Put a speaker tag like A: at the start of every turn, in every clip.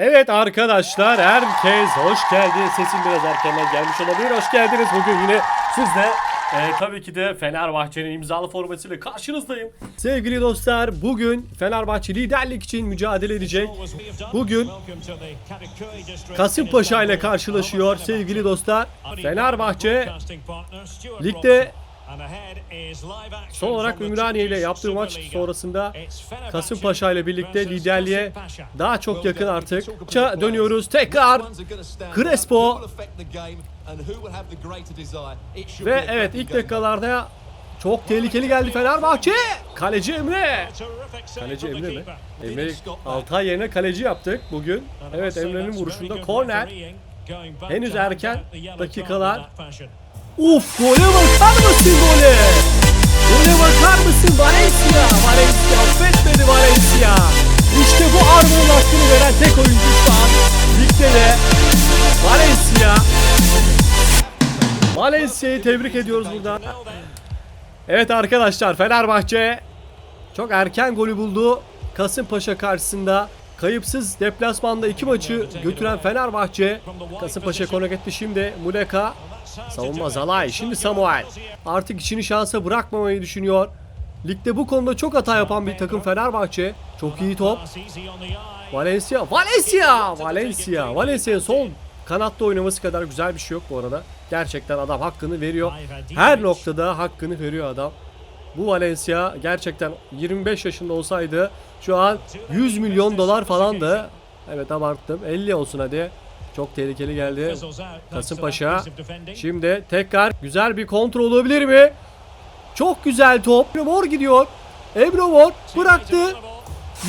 A: Evet arkadaşlar herkes hoş geldi. Sesim biraz erkenden gelmiş olabilir. Hoş geldiniz. Bugün yine sizle e, tabii ki de Fenerbahçe'nin imzalı formasıyla karşınızdayım. Sevgili dostlar bugün Fenerbahçe liderlik için mücadele edecek. Bugün Kasımpaşa ile karşılaşıyor sevgili dostlar. Fenerbahçe ligde son olarak Ümraniye ile yaptığı maç sonrasında Kasımpaşa ile birlikte liderliğe daha çok yakın artık. Ça dönüyoruz tekrar. Crespo. Ve evet ilk dakikalarda çok tehlikeli geldi Fenerbahçe. Kaleci Emre. Kaleci Emre mi? Emre Altay yerine kaleci yaptık bugün. Evet Emre'nin vuruşunda korner. Henüz erken dakikalar. Uf gole bakar mısın gole? Gole bakar mısın Valencia? Valencia affetmedi Valencia. İşte bu Arno'nun hakkını veren tek oyuncu şu an. Ligde de Valencia. Valencia'yı tebrik ediyoruz buradan. Evet arkadaşlar Fenerbahçe çok erken golü buldu. Kasımpaşa karşısında kayıpsız deplasmanda iki maçı götüren Fenerbahçe Kasımpaşa konuk etti şimdi Muleka savunma Zalay şimdi Samuel artık içini şansa bırakmamayı düşünüyor. Ligde bu konuda çok hata yapan bir takım Fenerbahçe. Çok iyi top. Valencia, Valencia, Valencia, Valencia sol kanatta oynaması kadar güzel bir şey yok bu arada. Gerçekten adam hakkını veriyor. Her noktada hakkını veriyor adam. Bu Valencia gerçekten 25 yaşında olsaydı şu an 100 milyon dolar falandı. Evet abarttım. 50 olsun hadi. Çok tehlikeli geldi. Kasımpaşa. Şimdi tekrar güzel bir kontrol olabilir mi? Çok güzel top. Emre Mor gidiyor. Emre Mor bıraktı.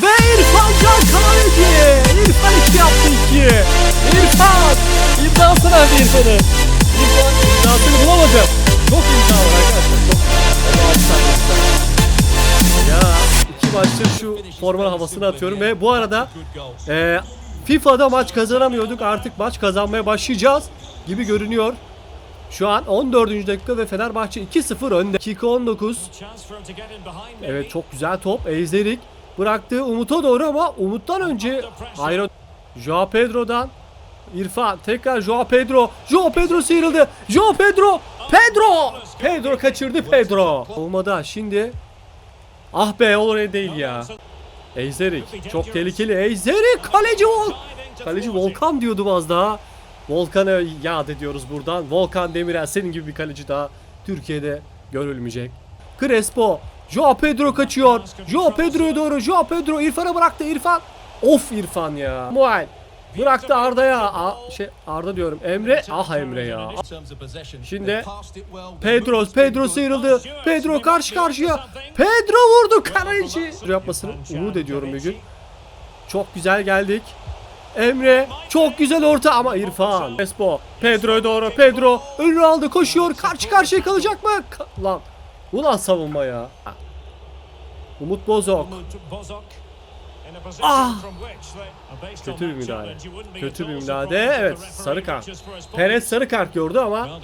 A: Ve İrfan Can Kahveci. İrfan 2 yaptı 2. İrfan. İmzasını hadi İrfan'ın. İrfan imzasını bulamadı. Çok imza var arkadaşlar. Çok. Ya iki maçtır şu forma havasını atıyorum ve bu arada e, FIFA'da maç kazanamıyorduk artık maç kazanmaya başlayacağız gibi görünüyor. Şu an 14. dakika ve Fenerbahçe 2-0 önde. Dakika 19. Evet çok güzel top. Ezderik bıraktı Umut'a doğru ama Umut'tan önce Hayır. Joao Pedro'dan İrfan tekrar Joao Pedro. Joao Pedro sıyrıldı. Joao Pedro. Pedro. Pedro kaçırdı Pedro. Olmadı şimdi. Ah be olur değil ya. Eyzerik çok tehlikeli. Eyzerik kaleci Vol. Kaleci Volkan diyordum az daha. Volkan'ı yad ediyoruz buradan. Volkan Demirel senin gibi bir kaleci daha Türkiye'de görülmeyecek. Crespo. Joao Pedro kaçıyor. Joao Pedro'ya doğru. Joao Pedro İrfan'a bıraktı. İrfan. Of İrfan ya. Muay. Bıraktı Arda'ya. A- şey Arda diyorum. Emre. Ah Emre ya. Şimdi Pedro, Pedro sıyrıldı. Pedro karşı karşıya. Pedro vurdu kaleci. Yapmasını umut ediyorum bir gün. Çok güzel geldik. Emre çok güzel orta ama İrfan. Espo Pedro'ya doğru. Pedro önünü aldı koşuyor. Karşı karşıya kalacak mı? Ka- lan. Ulan savunma ya. Umut Bozok. Ah! Kötü bir müdahale. Kötü bir müdahale. Evet sarı kart. Perez sarı kart gördü ama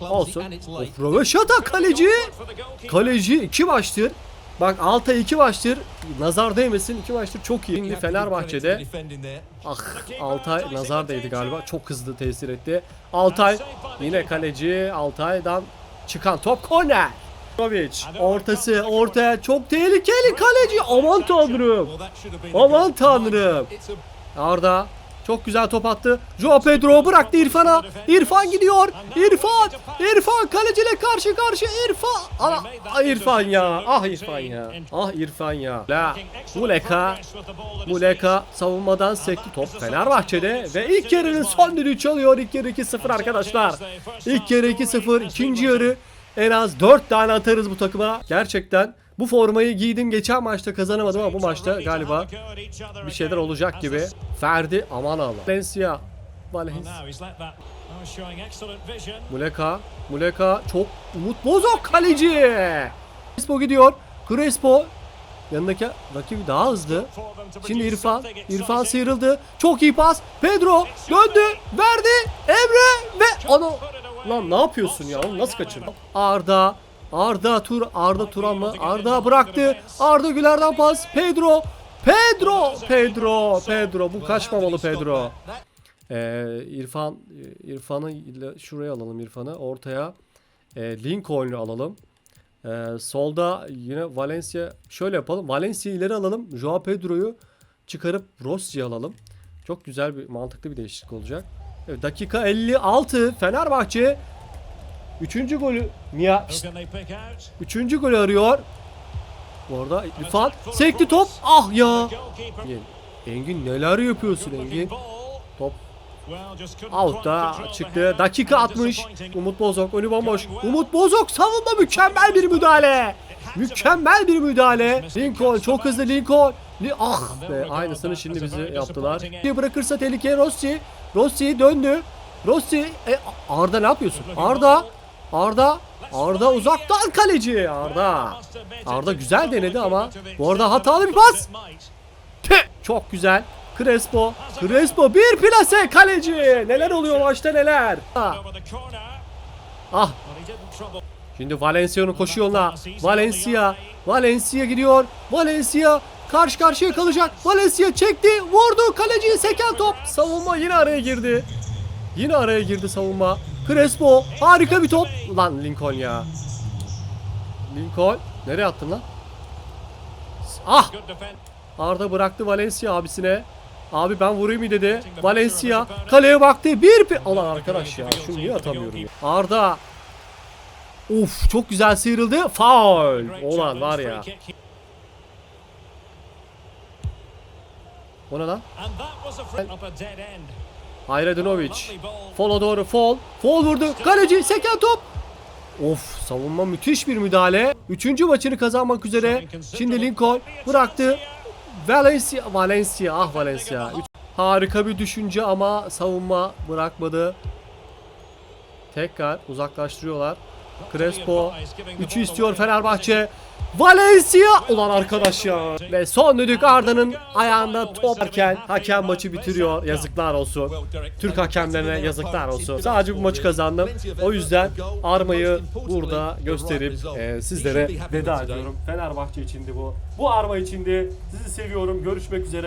A: olsun. Of, Röveşata kaleci. Kaleci iki maçtır. Bak Altay iki maçtır. Nazar değmesin iki maçtır çok iyi. Şimdi Fenerbahçe'de ah Altay nazar değdi galiba. Çok hızlı tesir etti. Altay yine kaleci. Altay'dan çıkan top korner. Jovic ortası ortaya çok tehlikeli kaleci. Aman tanrım. Aman tanrım. Arda çok güzel top attı. Joao Pedro bıraktı İrfan'a. İrfan gidiyor. İrfan. İrfan kaleciyle karşı karşı İrfan. Ama ah İrfan ya. Ah İrfan ya. Ah İrfan ya. La. Muleka. Muleka savunmadan sekti top Fenerbahçe'de ve ilk yarının son düdüğü çalıyor. İlk yarı 2-0 arkadaşlar. İlk yarı 2-0. ikinci yarı en az 4 tane atarız bu takıma. Gerçekten bu formayı giydim. Geçen maçta kazanamadım ama bu maçta galiba bir şeyler olacak gibi. Ferdi aman Allah. Valencia. Muleka. Muleka çok umut bozok kaleci. Crespo gidiyor. Crespo yanındaki rakibi daha hızlı. Şimdi İrfan. İrfan sıyrıldı. Çok iyi pas. Pedro döndü. Verdi. Emre ve onu Lan ne yapıyorsun ya? Onu nasıl kaçırdın? Arda. Arda Tur Arda Turan mı? Arda bıraktı. Arda Güler'den pas. Pedro. Pedro, Pedro, Pedro. Bu kaçmamalı Pedro. Ee, İrfan, İrfan'ı şuraya alalım İrfan'ı. Ortaya e, Lincoln'u alalım. Ee, solda yine Valencia. Şöyle yapalım. Valencia'yı ileri alalım. Joao Pedro'yu çıkarıp Rossi'yi alalım. Çok güzel bir mantıklı bir değişiklik olacak. Evet, dakika 56 Fenerbahçe Üçüncü golü? Şşt, Üçüncü golü arıyor. Bu arada İrfan sekti top. Ah ya. Engin neler yapıyorsun Engin? Top Out'ta çıktı. Dakika 60. Umut Bozok önü bomboş. Umut Bozok savunma mükemmel bir müdahale. Mükemmel bir müdahale. Lincoln çok hızlı Lincoln. Li- ah be aynısını şimdi bizi yaptılar. Bırakırsa tehlikeye Rossi. Rossi döndü. Rossi e, Arda ne yapıyorsun? Arda Arda Arda uzaktan kaleci Arda. Arda güzel denedi ama bu arada hatalı bir pas. Tüh, çok güzel. Crespo. Crespo bir plase kaleci. Neler oluyor maçta neler. Ah, ah. Şimdi Valencia'nın koşu yoluna. Valencia. Valencia gidiyor. Valencia karşı karşıya kalacak. Valencia çekti. Vurdu. Kaleciyi seken top. Savunma yine araya girdi. Yine araya girdi savunma. Crespo. Harika bir top. Lan Lincoln ya. Lincoln. Nereye attın lan? Ah Arda bıraktı Valencia abisine. Abi ben vurayım mı dedi. Valencia kaleye baktı. Bir pi... Alan arkadaş ya. Şunu niye atamıyorum ya. Arda. Uf çok güzel sıyrıldı. Foul. Olan var ya. O ne lan? Hayredinovic. Fola doğru fol. Fol vurdu. Kaleci seken top. Of savunma müthiş bir müdahale. Üçüncü maçını kazanmak üzere. Şimdi Lincoln bıraktı. Valencia. Valencia. Ah Valencia. Üç- Harika bir düşünce ama savunma bırakmadı. Tekrar uzaklaştırıyorlar. Crespo. 3'ü istiyor Fenerbahçe. Valencia! Ulan arkadaş ya. Ve son düdük Arda'nın ayağında top erken hakem maçı bitiriyor. Yazıklar olsun. Türk hakemlerine yazıklar olsun. Sadece bu maçı kazandım. O yüzden armayı burada gösterip e, sizlere veda ediyorum. Fenerbahçe içindi bu. Bu arma içindi. Sizi seviyorum. Görüşmek üzere.